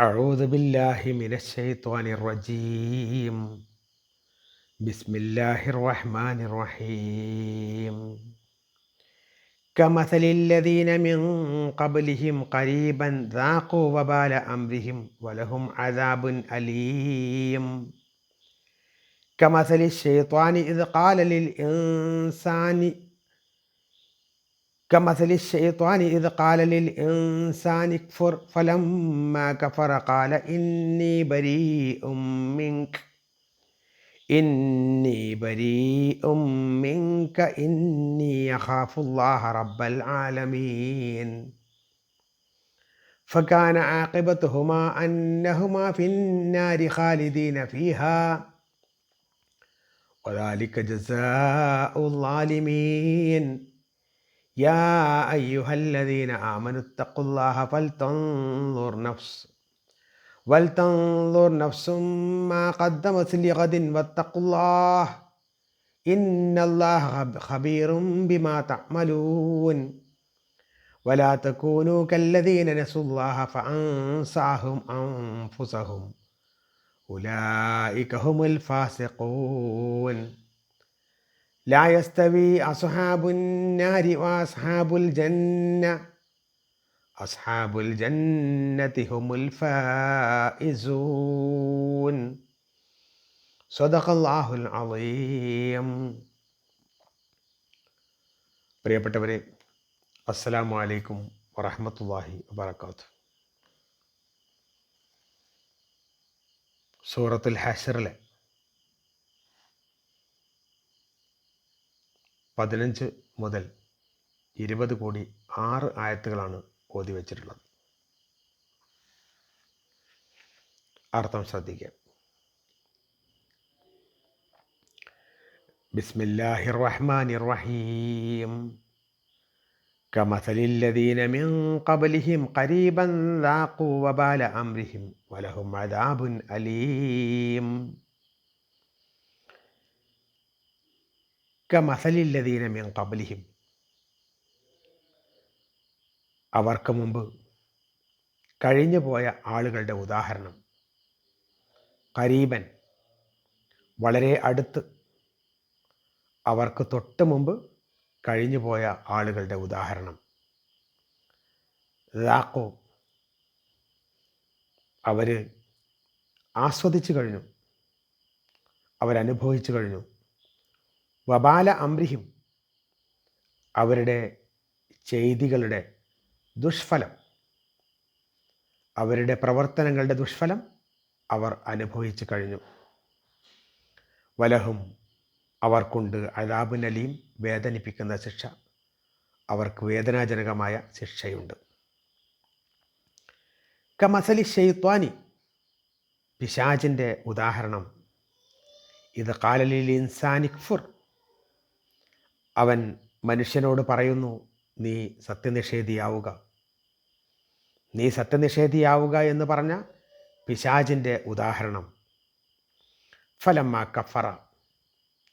أعوذ بالله من الشيطان الرجيم. بسم الله الرحمن الرحيم. كمثل الذين من قبلهم قريبا ذاقوا وبال أمرهم ولهم عذاب أليم. كمثل الشيطان إذ قال للإنسان كمثل الشيطان إذ قال للإنسان اكفر فلما كفر قال إني بريء منك. إني بريء منك. إني أخاف الله رب العالمين. فكان عاقبتهما أنهما في النار خالدين فيها. وذلك جزاء الظالمين. يا أيها الذين آمنوا اتقوا الله فلتنظر نفس ولتنظر نفس ما قدمت لغد واتقوا الله. إن الله خبير بما تعملون. ولا تكونوا كالذين نسوا الله فأنساهم أنفسهم. أولئك هم الفاسقون. لا يستوي أصحاب النار وأصحاب الجنة أصحاب الجنة هم الفائزون صدق الله العظيم പ്രിയപ്പെട്ടവരെ അസ്സലാമു അലൈക്കും വറഹമത്തല്ലാഹി വബർക്കാത്തു സൂറത്തുൽ ഹഷറിലെ പതിനഞ്ച് മുതൽ ഇരുപത് കോടി ആറ് ആയത്തുകളാണ് ഓതി വച്ചിട്ടുള്ളത് അർത്ഥം ശ്രദ്ധിക്കുക ബിസ്മില്ലാഹിർ റഹ്മാനിർ റഹീം كمثل الذين من قبلهم قريبا ذاقوا وبال أمرهم ولهم عذاب أليم കമസലില്ലദീന മിൻ കബലിഹിം അവർക്ക് മുമ്പ് കഴിഞ്ഞു പോയ ആളുകളുടെ ഉദാഹരണം. കരീബൻ വളരെ അടുത്ത് അവർക്ക് തൊട്ട് മുമ്പ് കഴിഞ്ഞു പോയ ആളുകളുടെ ഉദാഹരണം. ലാക്കോ അവർ ആസ്വദിച്ചു കഴിഞ്ഞു. അവരനുഭവിച്ചു കഴിഞ്ഞു. വബാല അമ്രിഹിം അവരുടെ ചെയ്തികളുടെ ദുഷ്ഫലം. അവരുടെ പ്രവർത്തനങ്ങളുടെ ദുഷ്ഫലം അവർ അനുഭവിച്ചു കഴിഞ്ഞു. വലഹും അവർക്കുണ്ട് അലാബുനലിയും വേദനിപ്പിക്കുന്ന ശിക്ഷ. അവർക്ക് വേദനാജനകമായ ശിക്ഷയുണ്ട്. കമസലി ഷെയ്ത്വാനി പിശാജിന്റെ ഉദാഹരണം. ഇത് കാലലിൽ ഇൻസാനിക് അവൻ മനുഷ്യനോട് പറയുന്നു നീ സത്യനിഷേധിയാവുക. നീ സത്യനിഷേധിയാവുക എന്ന് പറഞ്ഞ പിശാജിന്റെ ഉദാഹരണം. ഫലമ്മ കഫറ.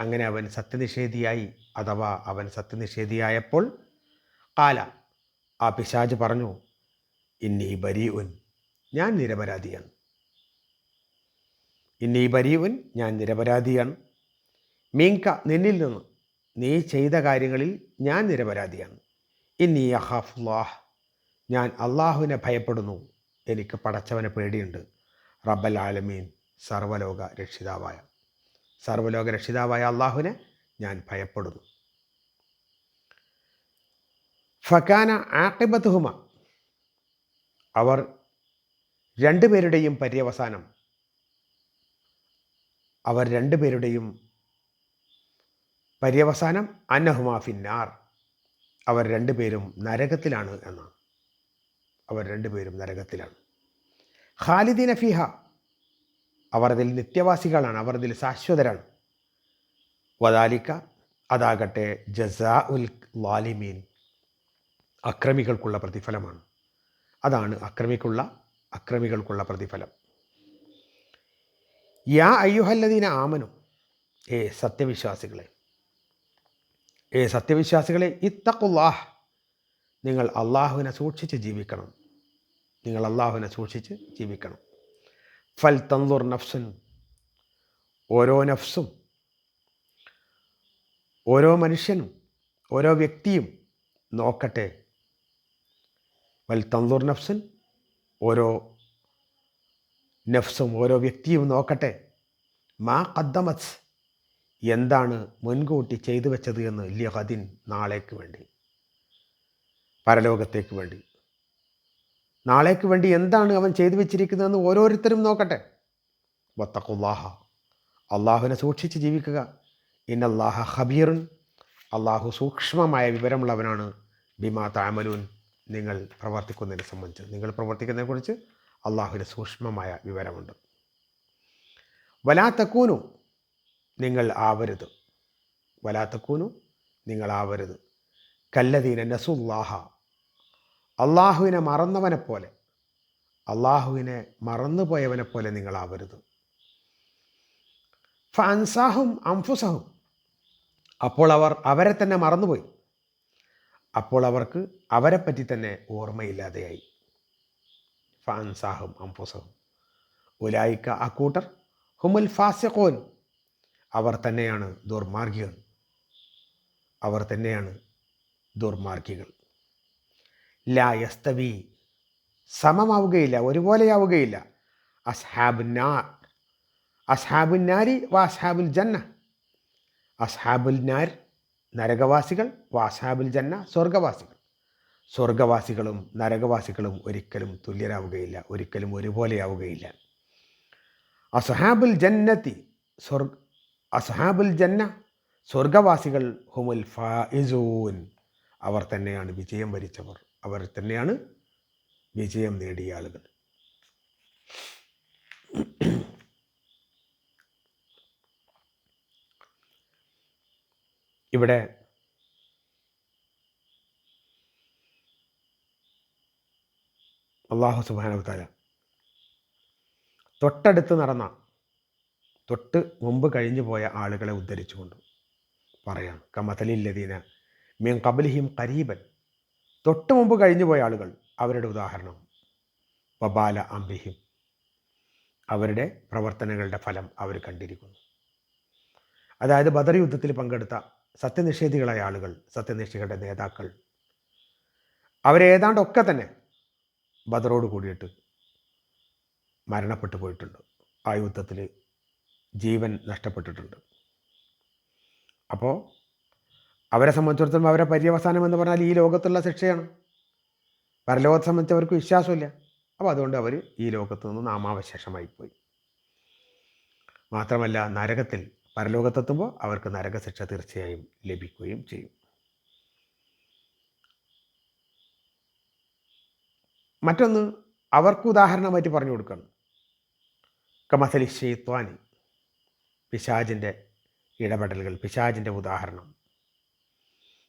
അങ്ങനെ അവൻ സത്യനിഷേധിയായി അഥവാ അവൻ സത്യനിഷേധിയായപ്പോൾ കാല ആ പിശാജ് പറഞ്ഞു ഇന്നി ബരീഉൻ ഞാൻ നിരപരാധിയാണ്. ഇന്നി ബരീഉൻ ഞാൻ നിരപരാധിയാണ്. മീങ്ക നിന്നിൽ നിന്ന് നീ ചെയ്ത കാര്യങ്ങളിൽ ഞാൻ നിരപരാധിയാണ്. ഇന്നി അഹാഫുല്ലാഹ് ഞാൻ അള്ളാഹുവിനെ ഭയപ്പെടുന്നു. എനിക്ക് പടച്ചവനെ പേടിയുണ്ട്. റബ്ബൽ ആലമീൻ സർവലോക രക്ഷിതാവായ. സർവലോക രക്ഷിതാവായ അള്ളാഹുവിനെ ഞാൻ ഭയപ്പെടുന്നു. ഫക്കാന ആക്കിബത്തുഹുമ അവർ രണ്ടുപേരുടെയും പര്യവസാനം അവർ രണ്ടുപേരുടെയും പര്യവസാനം അന്നഹുമാ ഫിന്നാർ. അവർ രണ്ടുപേരും നരകത്തിലാണ് എന്നാണ്. അവർ രണ്ടുപേരും നരകത്തിലാണ്. ഖാലിദീന ഫിഹ അവർ അതിൽ നിത്യവാസികളാണ് അവർ അതിൽ ശാശ്വതരാണ്. വദാലിക്ക അതാകട്ടെ ജസാ ഉൽ ലാലിമീൻ അക്രമികൾക്കുള്ള പ്രതിഫലമാണ്. അതാണ് അക്രമിക്കുള്ള അക്രമികൾക്കുള്ള പ്രതിഫലം. യാ അയ്യുഹല്ലദീന ആമനും ഏ സത്യവിശ്വാസികളെ ഏ സത്യവിശ്വാസികളെ ഇത്തക്കുല്ലാഹ് നിങ്ങൾ അള്ളാഹുവിനെ സൂക്ഷിച്ച് ജീവിക്കണം. നിങ്ങൾ അള്ളാഹുവിനെ സൂക്ഷിച്ച് ജീവിക്കണം. ഫൽ തന്തുർ നഫ്സുൻ ഓരോ നഫ്സും ഓരോ മനുഷ്യനും ഓരോ വ്യക്തിയും നോക്കട്ടെ. വൽ തന്തുർ നഫ്സുൻ ഓരോ നഫ്സും ഓരോ വ്യക്തിയും നോക്കട്ടെ. മാ കദ്ദമത്ത് എന്താണ് മുൻകൂട്ടി ചെയ്തു വെച്ചത് എന്ന് ലിഹദിൻ നാളേക്ക് വേണ്ടി? പരലോകത്തേക്ക് വേണ്ടി. നാളേക്ക് വേണ്ടി എന്താണ് അവൻ ചെയ്തു വെച്ചിരിക്കുന്നതെന്ന് ഓരോരുത്തരും നോക്കട്ടെ. വത്തക്കുല്ലാഹ അള്ളാഹുവിനെ സൂക്ഷിച്ച് ജീവിക്കുക. ഇന്നല്ലാഹ ഹബീറുൻ അള്ളാഹു സൂക്ഷ്മമായ വിവരമുള്ളവനാണ്. ബിമാ താമലൂൻ നിങ്ങൾ പ്രവർത്തിക്കുന്നതിനെ സംബന്ധിച്ച്. നിങ്ങൾ പ്രവർത്തിക്കുന്നതിനെക്കുറിച്ച് അള്ളാഹുവിന് സൂക്ഷ്മമായ വിവരമുണ്ട്. വലാത്തക്കൂനു നിങ്ങൾ വലാത്തക്കൂനു നിങ്ങൾ ആവരുത്. കല്ലദീന നസുല്ലാഹ അള്ളാഹുവിനെ മറന്നവനെ പോലെ അള്ളാഹുവിനെ മറന്നുപോയവനെ പോലെ നിങ്ങളാവരുത് ഫൻസാഹും അംഫുസഹും അപ്പോൾ അവർ അവരെ തന്നെ മറന്നുപോയി. അപ്പോൾ അവർക്ക് അവരെപ്പറ്റി തന്നെ ഓർമ്മയില്ലാതെയായി. ഫാൻസാഹും അംഫുസഹും. ഉലായിക്ക അക്കൂട്ടർ ഹുമുൽ ഫാസിഖോൻ. അവർ തന്നെയാണ് ദുർമാർഗികൾ. അവർ തന്നെയാണ് ദുർമാർഗികൾ. ലാ യസ്തവി. സമമാവുകയില്ല ഒരുപോലെയാവുകയില്ല. അസ്ഹാബ് നാർ. അസ്ഹാബുന്നാരി വാ അസ്ഹാബുൽ ജന്ന. അസ്ഹാബുൽ നാർ നരകവാസികൾ വാസ്ഹാബുൽ അസ്ഹാബുൽ ജന്ന സ്വർഗവാസികൾ. സ്വർഗവാസികളും നരകവാസികളും ഒരിക്കലും തുല്യരാവുകയില്ല ഒരിക്കലും ഒരുപോലെയാവുകയില്ല. അസ്ഹാബുൽ ജന്നത്തി സ്വർഗ അസ്ഹാബുൽ ജന്ന സ്വർഗവാസികൾ ഹുമുൽ ഫായിസൂൻ അവർ തന്നെയാണ് വിജയം വരിച്ചവർ. അവർ തന്നെയാണ് വിജയം നേടിയ ആളുകൾ. ഇവിടെ അള്ളാഹു സുബാനവതാര തൊട്ടടുത്ത് നടന്ന തൊട്ട് മുമ്പ് കഴിഞ്ഞു പോയ ആളുകളെ ഉദ്ധരിച്ചുകൊണ്ട് പറയാം കമതലില്ലദീന മീൻ കബലിഹിം കരീബൻ തൊട്ട് മുമ്പ് കഴിഞ്ഞു പോയ ആളുകൾ അവരുടെ ഉദാഹരണം വബാല അംബിഹിം. അവരുടെ പ്രവർത്തനങ്ങളുടെ ഫലം അവർ കണ്ടിരിക്കുന്നു. അതായത് ബദർ യുദ്ധത്തിൽ പങ്കെടുത്ത സത്യനിഷേധികളായ ആളുകൾ സത്യനിഷ്ഠികളുടെ നേതാക്കൾ അവരേതാണ്ടൊക്കെ തന്നെ ബദറോട് കൂടിയിട്ട് മരണപ്പെട്ടു പോയിട്ടുണ്ട്. ആ യുദ്ധത്തിൽ ജീവൻ നഷ്ടപ്പെട്ടിട്ടുണ്ട്. അപ്പോൾ അവരെ സംബന്ധിച്ചിടത്തോളം അവരെ പര്യവസാനം എന്ന് പറഞ്ഞാൽ ഈ ലോകത്തുള്ള ശിക്ഷയാണ്. പരലോകത്തെ സംബന്ധിച്ച് അവർക്ക് വിശ്വാസമില്ല. അപ്പോൾ അതുകൊണ്ട് അവർ ഈ ലോകത്ത് നിന്ന് നാമാവശേഷമായി പോയി മാത്രമല്ല നരകത്തിൽ പരലോകത്തെത്തുമ്പോൾ അവർക്ക് നരകശിക്ഷ തീർച്ചയായും ലഭിക്കുകയും ചെയ്യും. മറ്റൊന്ന് അവർക്ക് ഉദാഹരണമായിട്ട് പറഞ്ഞു കൊടുക്കണം. കമസലി ഷെയ്ത്വാനി പിശാജിന്റെ ഇടപെടലുകൾ പിശാജിന്റെ ഉദാഹരണം.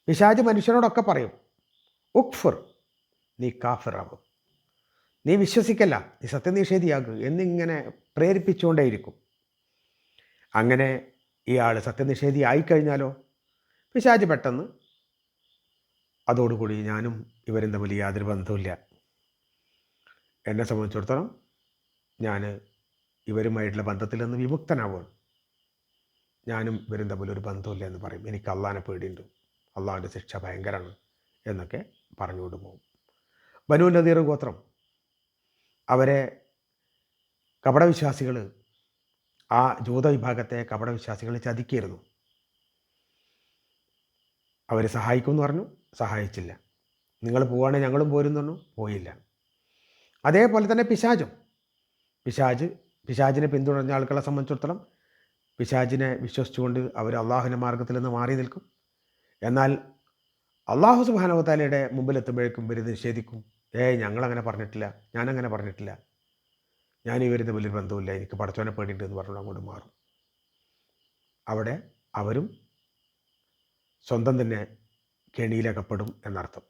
പിശാജ് മനുഷ്യനോടൊക്കെ പറയും ഉക്ഫുർ നീ കാഫിറാവും. നീ വിശ്വസിക്കല്ല നീ സത്യനിഷേധിയാകും എന്നിങ്ങനെ പ്രേരിപ്പിച്ചുകൊണ്ടേയിരിക്കും. അങ്ങനെ ഇയാൾ സത്യനിഷേധി ആയിക്കഴിഞ്ഞാലോ? പിശാജ് പെട്ടെന്ന് അതോടുകൂടി ഞാനും ഇവരും തമ്മിൽ യാതൊരു ബന്ധവുമില്ല. എന്നെ സംബന്ധിച്ചിടത്തോളം ഞാൻ ഇവരുമായിട്ടുള്ള ബന്ധത്തിൽ നിന്ന് വിമുക്തനാവുകയാണ്. ഞാനും ഇവരും തമ്മിൽ ഒരു ബന്ധമില്ല എന്ന് പറയും. എനിക്ക് അള്ളാനെ പേടിയുണ്ട്. അള്ളാഹാന്റെ ശിക്ഷ ഭയങ്കരമാണ് എന്നൊക്കെ പറഞ്ഞുകൊണ്ട് പോകും. ബനു നദീർ ഗോത്രം അവരെ കപടവിശ്വാസികൾ ആ ജൂത വിഭാഗത്തെ കപടവിശ്വാസികൾ ചതിക്കിയിരുന്നു അവർ സഹായിക്കുമെന്ന് പറഞ്ഞു സഹായിച്ചില്ല. നിങ്ങൾ പോവുകയാണെങ്കിൽ ഞങ്ങളും പോരും പറഞ്ഞു പോയില്ല. അതേപോലെ തന്നെ പിശാചും. പിശാജ് പിശാജിനെ പിന്തുടർന്ന ആളുകളെ സംബന്ധിച്ചിടത്തോളം പിശാജിനെ വിശ്വസിച്ചുകൊണ്ട് അവർ അള്ളാഹുവിന്റെ മാർഗത്തിൽ നിന്ന് മാറി നിൽക്കും. എന്നാൽ അള്ളാഹു സുബാനവത്താലയുടെ മുമ്പിലെത്തുമ്പോഴേക്കും ഇവർ നിഷേധിക്കും. ഏയ് ഞങ്ങളങ്ങനെ പറഞ്ഞിട്ടില്ല ഞാനങ്ങനെ പറഞ്ഞിട്ടില്ല. ഞാൻ ഇവരുടെ വലിയ ബന്ധമില്ല എനിക്ക് പടച്ചോനെ പേടിയിട്ട് എന്ന് പറഞ്ഞു അങ്ങോട്ട് മാറും. അവിടെ അവരും സ്വന്തം തന്നെ കെണിയിലകപ്പെടും എന്നർത്ഥം.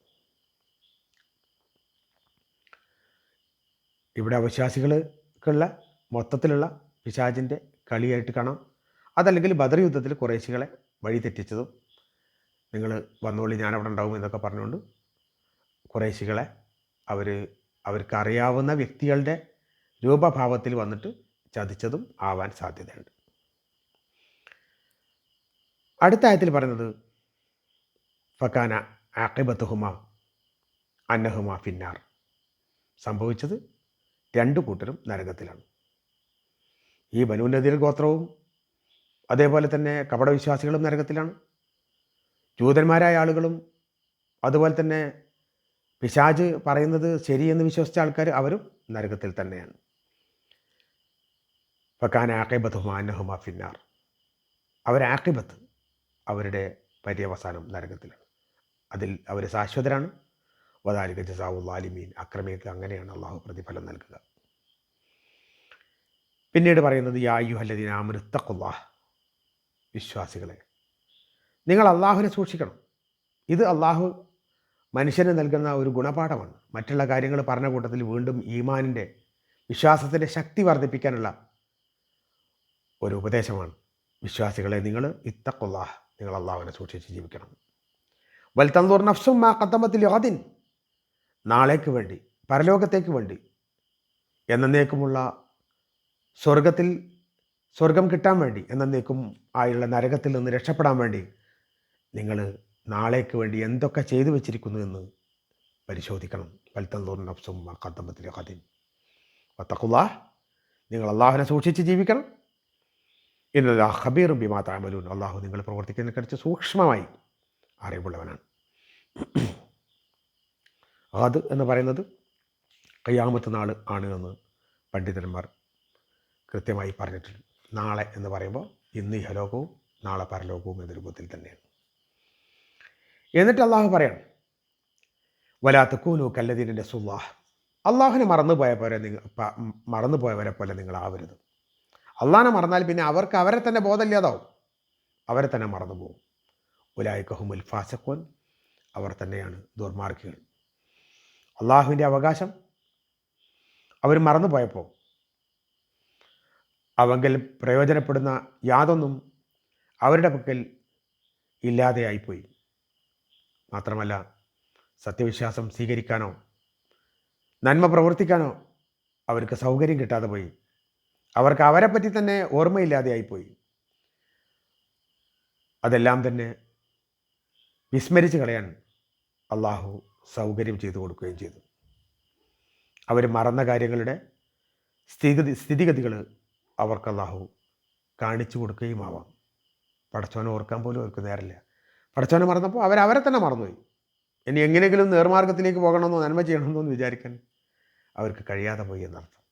ഇവിടെ അവിശ്വാസികൾക്കുള്ള മൊത്തത്തിലുള്ള പിശാചിന്റെ കളിയായിട്ട് കാണാം. അതല്ലെങ്കിൽ ബദർ യുദ്ധത്തിൽ കുറേശികളെ വഴിതെറ്റിച്ചതും നിങ്ങൾ വന്നോളി ഞാനവിടെ ഉണ്ടാവും എന്നൊക്കെ പറഞ്ഞുകൊണ്ട് കുറേശികളെ അവർ അവർക്ക് അറിയാവുന്ന വ്യക്തികളുടെ രൂപഭാവത്തിൽ വന്നിട്ട് ചതിച്ചതും ആവാൻ സാധ്യതയുണ്ട്. അടുത്ത ആയത്തിൽ പറയുന്നത് ഫക്കാന ആക്കിബത്തുഹുമ അന്നഹുമ ഫിന്നാർ. സംഭവിച്ചത് രണ്ടു കൂട്ടരും നരകത്തിലാണ്. ഈ ബനുനദീർ ഗോത്രവും അതേപോലെ തന്നെ കപടവിശ്വാസികളും നരകത്തിലാണ്. ജൂതന്മാരായ ആളുകളും അതുപോലെ തന്നെ പിശാജ് പറയുന്നത് ശരിയെന്ന് വിശ്വസിച്ച ആൾക്കാർ അവരും നരകത്തിൽ തന്നെയാണ്. ഫക്കാൻ ആക്കിബത്തുഹുമാനഹുമ ഫിന്നാർ. അവരാക്കിബത്ത് അവരുടെ പര്യവസാനം നരകത്തിലാണ്. അതിൽ അവർ ശാശ്വതരാണ്. വദാലിക ജസാവുല്ലാലിമീൻ അക്രമികൾക്ക് അങ്ങനെയാണ് അള്ളാഹു പ്രതിഫലം നൽകുക. പിന്നീട് പറയുന്നത് യാ യുഹല്ലദീൻ അമൃത്തക്കുല്ലാഹ് വിശ്വാസികളെ. നിങ്ങൾ അള്ളാഹുവിനെ സൂക്ഷിക്കണം. ഇത് അള്ളാഹു മനുഷ്യന് നൽകുന്ന ഒരു ഗുണപാഠമാണ്. മറ്റുള്ള കാര്യങ്ങൾ പറഞ്ഞ കൂട്ടത്തിൽ വീണ്ടും ഈമാനിന്റെ വിശ്വാസത്തിന്റെ ശക്തി വർദ്ധിപ്പിക്കാനുള്ള ഒരു ഉപദേശമാണ്. വിശ്വാസികളെ നിങ്ങൾ ഇത്തക്കൊള്ളാഹ് നിങ്ങൾ അള്ളാഹുവിനെ സൂക്ഷിച്ച് ജീവിക്കണം. വൽ തന്തൂർ നഫ്സും മാ കത്തമ്പത്തിൽ യാദിൻ നാളേക്ക് വേണ്ടി പരലോകത്തേക്ക് വേണ്ടി എന്നേക്കുമുള്ള സ്വർഗത്തിൽ സ്വർഗം കിട്ടാൻ വേണ്ടി എന്നേക്കും ആയുള്ള നരകത്തിൽ നിന്ന് രക്ഷപ്പെടാൻ വേണ്ടി നിങ്ങൾ നാളേക്ക് വേണ്ടി എന്തൊക്കെ ചെയ്തു വെച്ചിരിക്കുന്നു എന്ന് പരിശോധിക്കണം. വൽത്തന്തൂർ നഫ്സും മാ കഥയും വത്തക്കുള്ള നിങ്ങൾ അള്ളാഹുവിനെ സൂക്ഷിച്ച് ജീവിക്കണം. ഇന്നല്ലാ ഹബീറും ബിമാ താമലൂൻ അള്ളാഹു നിങ്ങൾ പ്രവർത്തിക്കുന്നതിനെക്കുറിച്ച് സൂക്ഷ്മമായി അറിവുള്ളവനാണ്. അത് എന്ന് പറയുന്നത് കയ്യാമത്ത് നാൾ ആണ് എന്ന് പണ്ഡിതന്മാർ കൃത്യമായി പറഞ്ഞിട്ടുണ്ട്. നാളെ എന്ന് പറയുമ്പോൾ ഇന്ന് ഇഹലോകവും നാളെ പരലോകവും എന്ന രൂപത്തിൽ തന്നെയാണ്. എന്നിട്ട് അള്ളാഹു പറയണം വലാത്ത കൂനു കല്ലദീനിന്റെ സുല്ലാഹ് അള്ളാഹുനെ മറന്നുപോയ പോലെ നിങ്ങൾ മറന്നുപോയവരെ പോലെ നിങ്ങളാവരുത്. അള്ളാഹനെ മറന്നാൽ പിന്നെ അവർക്ക് അവരെ തന്നെ ബോധമില്ലാതാവും. അവരെ തന്നെ മറന്നു പോകും ഉലായിക്കഹുമുൽ ഫാസക്കോൻ അവർ തന്നെയാണ് ദുർമാർഗികൾ അള്ളാഹുവിന്റെ അവകാശം. അവർ മറന്നു പോയപ്പോൾ അവങ്കിൽ പ്രയോജനപ്പെടുന്ന യാതൊന്നും അവരുടെ പക്കൽ ഇല്ലാതെയായിപ്പോയി. മാത്രമല്ല സത്യവിശ്വാസം സ്വീകരിക്കാനോ നന്മ പ്രവർത്തിക്കാനോ അവർക്ക് സൗകര്യം കിട്ടാതെ പോയി. അവർക്ക് അവരെ പറ്റി തന്നെ ഓർമ്മയില്ലാതെയായിപ്പോയി. അതെല്ലാം തന്നെ വിസ്മരിച്ച് കളയാൻ അള്ളാഹു സൗകര്യം ചെയ്തു കൊടുക്കുകയും ചെയ്തു. അവർ മറന്ന കാര്യങ്ങളുടെ സ്ഥിതി സ്ഥിതിഗതികൾ അവർക്ക് അള്ളാഹു കാണിച്ചു കൊടുക്കുകയും ആവാം പടച്ചോനെ ഓർക്കാൻ പോലും അവർക്ക് നേരമില്ല. പടച്ചോനെ മറന്നപ്പോൾ അവർ അവരെ തന്നെ മറന്നുപോയി. ഇനി എങ്ങനെയെങ്കിലും നേർമാർഗത്തിലേക്ക് പോകണമെന്നോ നന്മ ചെയ്യണമെന്നോ എന്ന് വിചാരിക്കാൻ അവർക്ക് കഴിയാതെ പോയി എന്നർത്ഥം.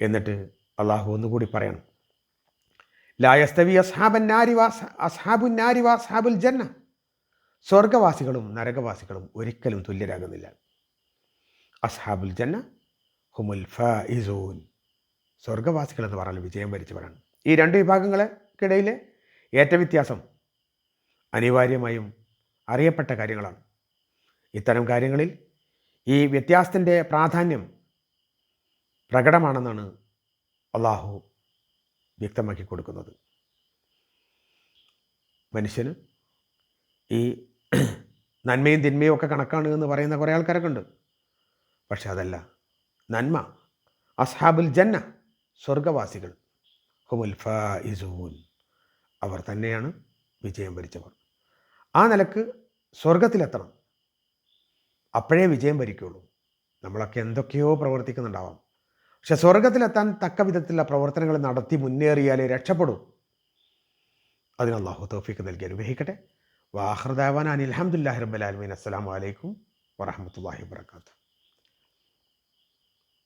എന്നിട്ട് അള്ളാഹു ഒന്നുകൂടി പറയണം. ലായസ്തവി അസ്ഹാബൻ നാരിവാസ് അസ്ഹാബുൻ നാരിവാ അസ്ഹാബുൽ ജന്ന. സ്വർഗവാസികളും നരകവാസികളും ഒരിക്കലും തുല്യരാകുന്നില്ല. അസ്ഹാബുൽ ജന്ന ഹുമുൽ ഫൈസൂൻ സ്വർഗവാസികൾ എന്ന് പറഞ്ഞാൽ വിജയം വരിച്ചവരാണ്. ഈ രണ്ട് വിഭാഗങ്ങൾക്കിടയിലെ ഏറ്റ വ്യത്യാസം അനിവാര്യമായും അറിയപ്പെട്ട കാര്യങ്ങളാണ്. ഇത്തരം കാര്യങ്ങളിൽ ഈ വ്യത്യാസത്തിന്റെ പ്രാധാന്യം പ്രകടമാണെന്നാണ് അള്ളാഹു വ്യക്തമാക്കി കൊടുക്കുന്നത്. മനുഷ്യന് ഈ നന്മയും തിന്മയും ഒക്കെ കണക്കാണ് എന്ന് പറയുന്ന കുറേ ആൾക്കാരൊക്കെ ഉണ്ട്. പക്ഷെ അതല്ല നന്മ അസ്ഹാബുൽ ജന്ന സ്വർഗവാസികൾ ഹുമുൽ ഫായിസൂൻ അവർ തന്നെയാണ് വിജയം ഭരിച്ചവർ ആ നിലയ്ക്ക് സ്വർഗത്തിലെത്തണം അപ്പോഴേ വിജയം വരിക്കുള്ളൂ നമ്മളൊക്കെ എന്തൊക്കെയോ പ്രവർത്തിക്കുന്നുണ്ടാവാം. പക്ഷെ സ്വർഗത്തിലെത്താൻ തക്ക വിധത്തിലുള്ള പ്രവർത്തനങ്ങൾ നടത്തി മുന്നേറിയാലേ രക്ഷപ്പെടൂ. അതിന് അള്ളാഹു തോഫിക്ക് നൽകി അനുഗ്രഹിക്കട്ടെ. വാഹൃദാവാൻ അനിൽഹമുല്ലാഹി റബ്ബലാലമീൻ അസ്സാം വലൈക്കും വറഹമത്തല്ലാഹി വാത്തു